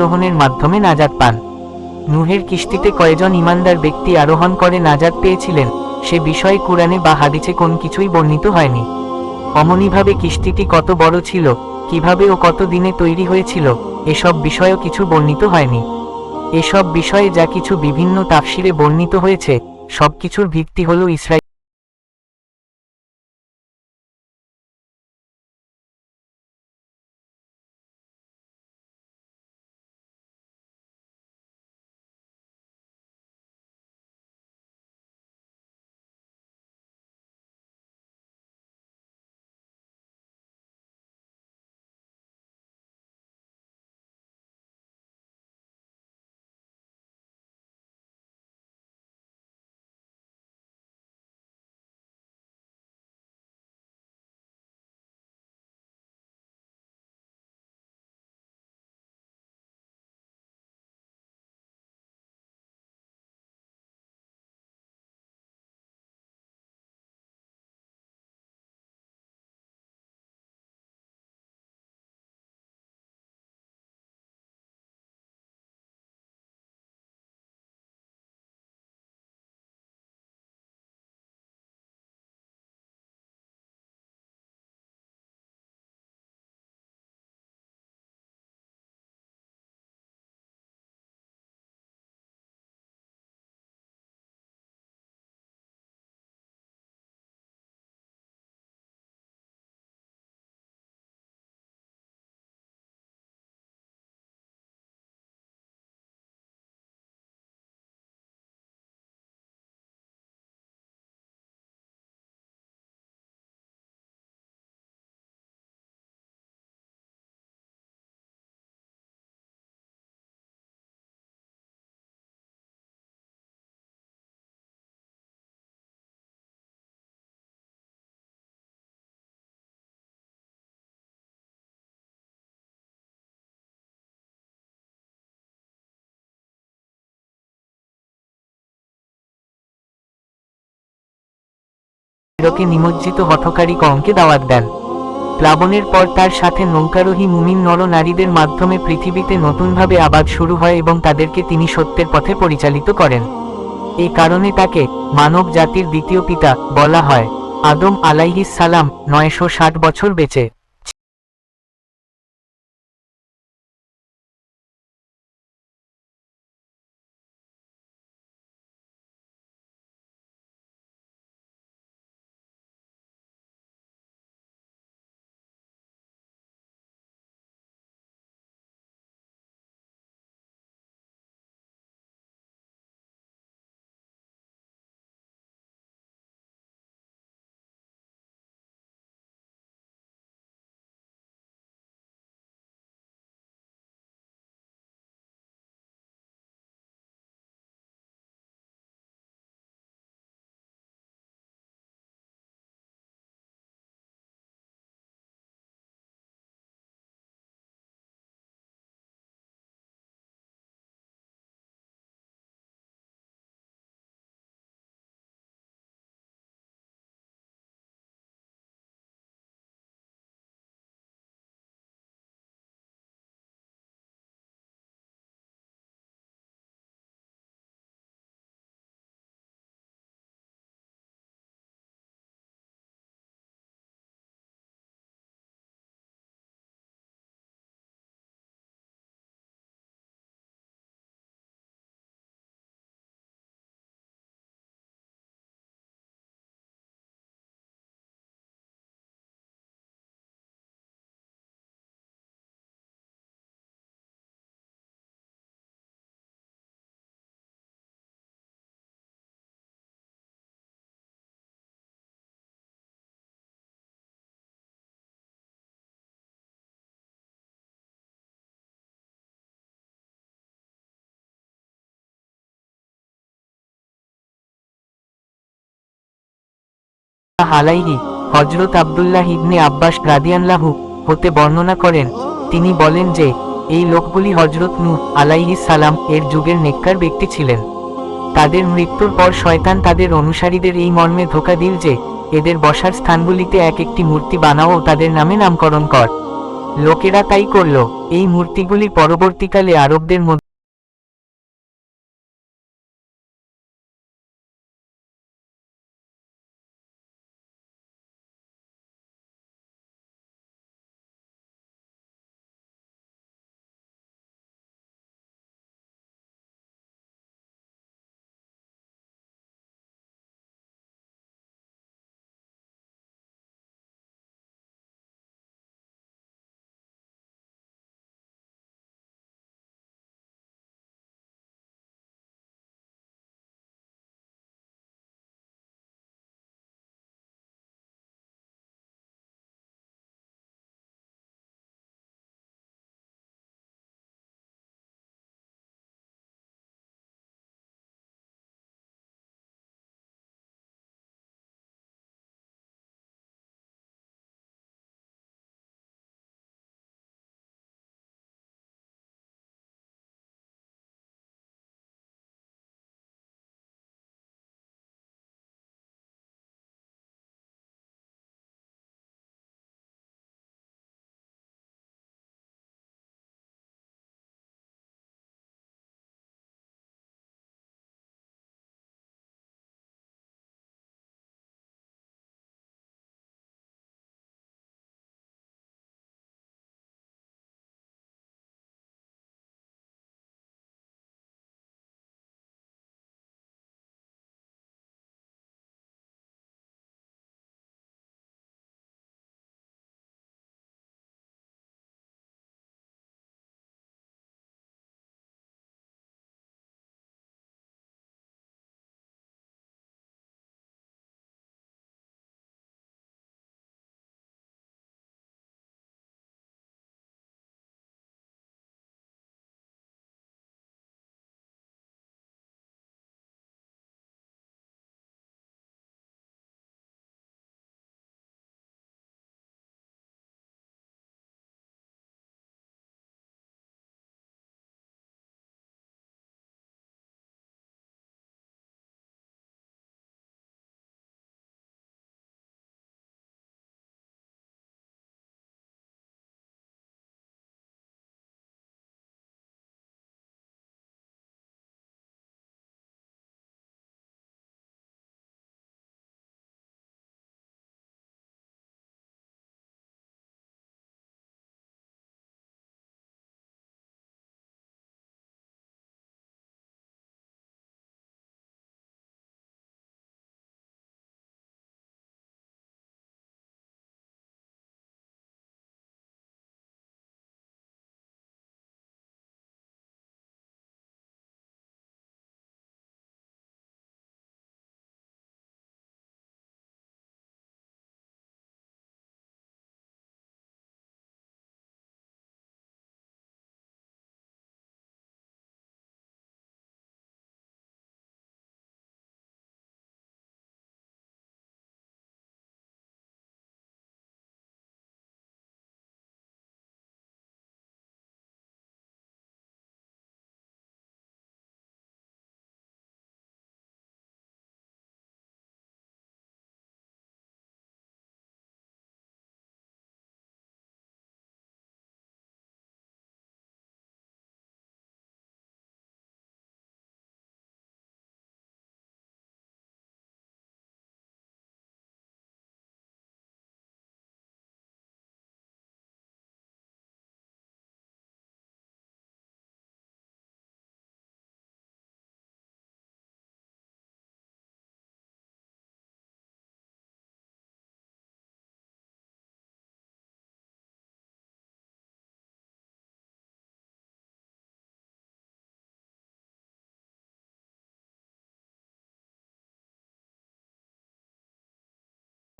আরোহণের মাধ্যমে নাজাত পান। নুহের কিস্তিতে কয়েকজন ইমানদার ব্যক্তি আরোহণ করে নাজাদ পেয়েছিলেন, সে বিষয়ে কুরআনে বা হাদিসে কোন কিছুই বর্ণিত হয়নি। অমনিভাবে কিস্তিটি কত বড় ছিল, কীভাবে ও কত দিনে তৈরি হয়েছিল, এসব বিষয়েও কিছু বর্ণিত হয়নি। এসব বিষয়ে যা কিছু বিভিন্ন তাফসিরে বর্ণিত হয়েছে, সবকিছুর ভিত্তি হল ইসরায়েল কে নিমজ্জিত হঠকারী কমকে দাওয়াত দেন। প্লাবনের পর তার সাথে নৌকারোহী মুমিন নর নারীদের মাধ্যমে পৃথিবীতে নতুনভাবে আবাদ শুরু হয় এবং তাদেরকে তিনি সত্যের পথে পরিচালিত করেন। এ কারণে তাকে মানব জাতির দ্বিতীয় পিতা বলা হয়। আদম আলাইহিস সালাম নয়শো ষাট বছর বেঁচে। আলাইহি হজরত আবদুল্লাহ ইবনে আব্বাস রাদিয়াল্লাহু হতে বর্ণনা করেন। তিনি বলেন যে, এই লোকগুলি হজরত নূহ আলাইহি সালাম এর যুগের নেককার ব্যক্তি ছিলেন। তাদের মৃত্যুর পর শয়তান তাদের অনুসারীদের এই মর্মে ধোকা দিল যে, এদের বসার স্থানগুলিতে এক একটি মূর্তি বানাও তাদের নামে নামকরণ কর। লোকেরা তাই করল। এই মূর্তিগুলি পরবর্তীকালে আরবদের মধ্যে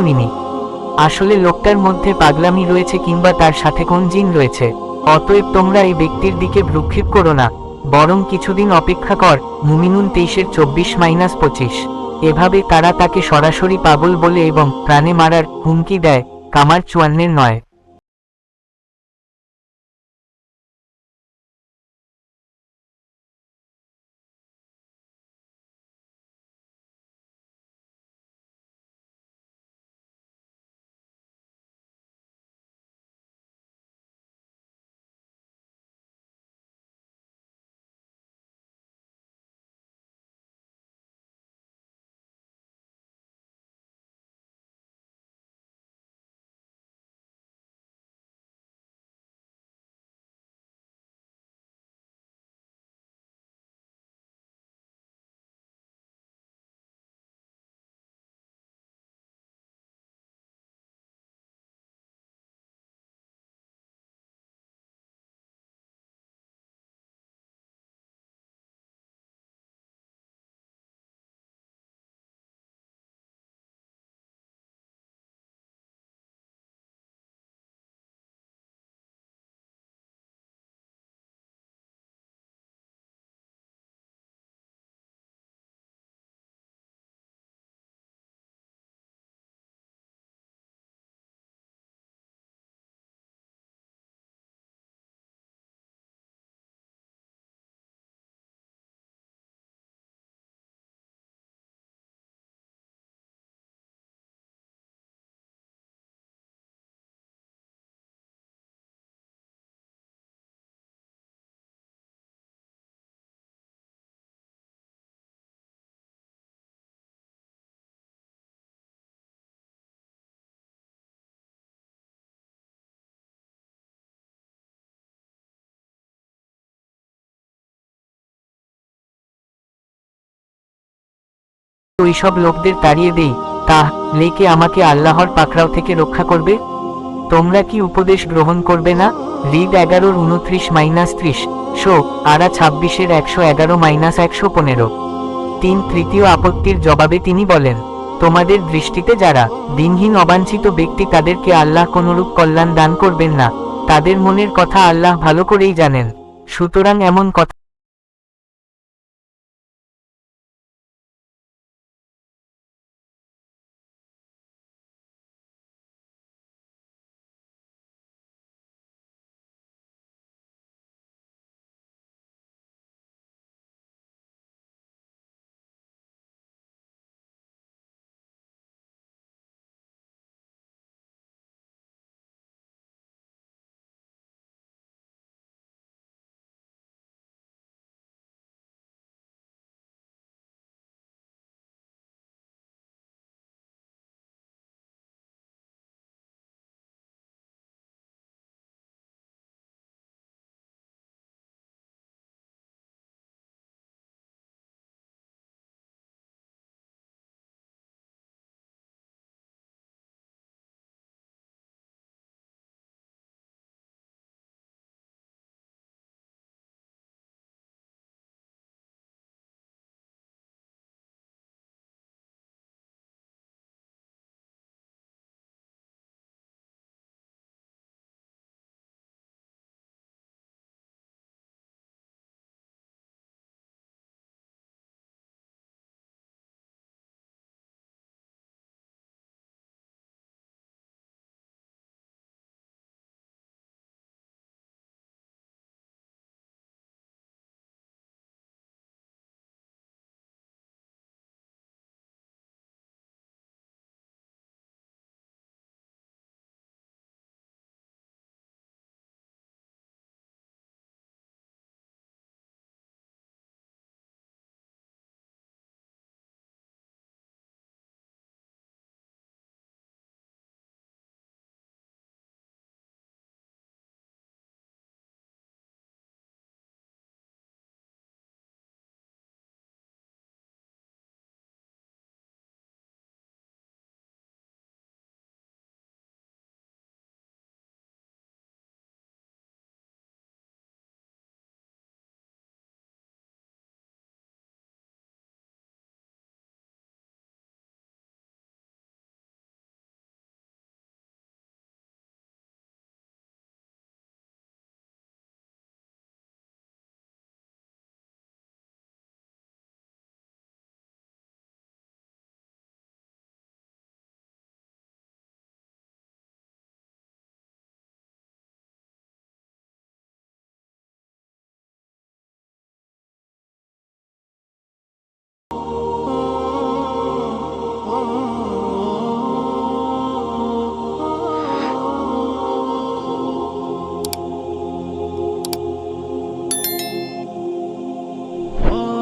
শুনিনি আসলে লোকটার মধ্যে পাগলামি রয়েছে কিংবা তার সাথে কোন জিন রয়েছে। অতএব তোমরা এই ব্যক্তির দিকে ভ্রুক্ষেপ করো না, বরং কিছুদিন অপেক্ষা কর, মুমিনুন তেইশের চব্বিশ মাইনাস পঁচিশ। এভাবে তারা তাকে সরাসরি পাগল বলে এবং প্রাণে মারার হুমকি দেয়, কামার চুয়ান্নের নয়। ওইসব লোকদের তাড়িয়ে দেই। তা, লেকে আমাকে আল্লাহর পাকড়াও থেকে রক্ষা করবে? তোমরা কি উপদেশ গ্রহণ করবে না? রিড এগারোর উনত্রিশ মাইনাস ত্রিশ। শো, আরা ছাব্বিশের একশো এগারো মাইনাস একশো পনেরো। তিন তৃতীয় আপত্তির জবাবে তিনি বলেন, তোমাদের দৃষ্টিতে যারা দিনহীন অবাঞ্ছিত ব্যক্তি তাদেরকে আল্লাহ কোনরূপ কল্যাণ দান করবেন না। তাদের মনের কথা আল্লাহ ভালো করেই জানেন। সুতরাং এমন কথা